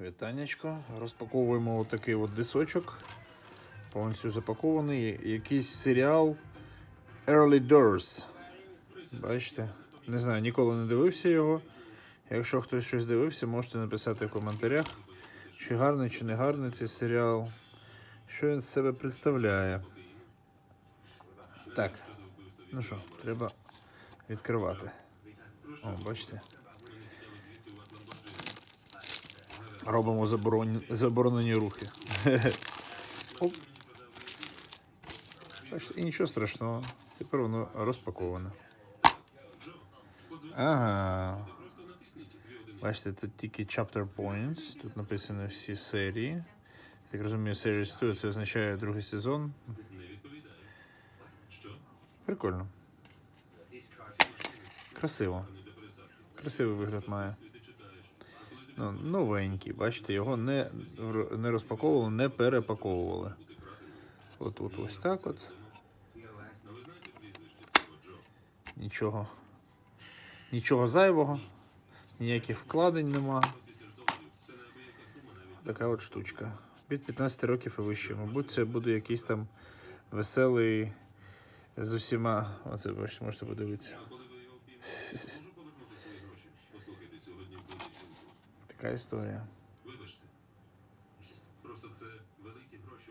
Вітанечко. Розпаковуємо отакий от дисочок. Повністю запакований. Якийсь серіал Early Doors. Бачите? Не знаю, ніколи не дивився його. Якщо хтось щось дивився, можете написати в коментарях, чи гарний, чи не гарний цей серіал. Що він з себе представляє. Так. Ну що, треба відкривати. О, бачите. Робимо заборонені, заборонені рухи. І нічого страшного. Тепер воно розпаковане. Ага. Бачите, тут тільки chapter points. Тут написано всі серії. Так розумію, series 2 це означає другий сезон. Прикольно. Красиво. Красивий вигляд має. Ну, новенький, бачите, його не, не розпаковували, не перепаковували. От, от ось так от. Нічого. Нічого зайвого, ніяких вкладень нема. Така от штучка. Від 15 років і вище. Мабуть, це буде якийсь там веселий з усіма. Оце бачите, можете подивитися. Така історія. Вибачте. Просто це.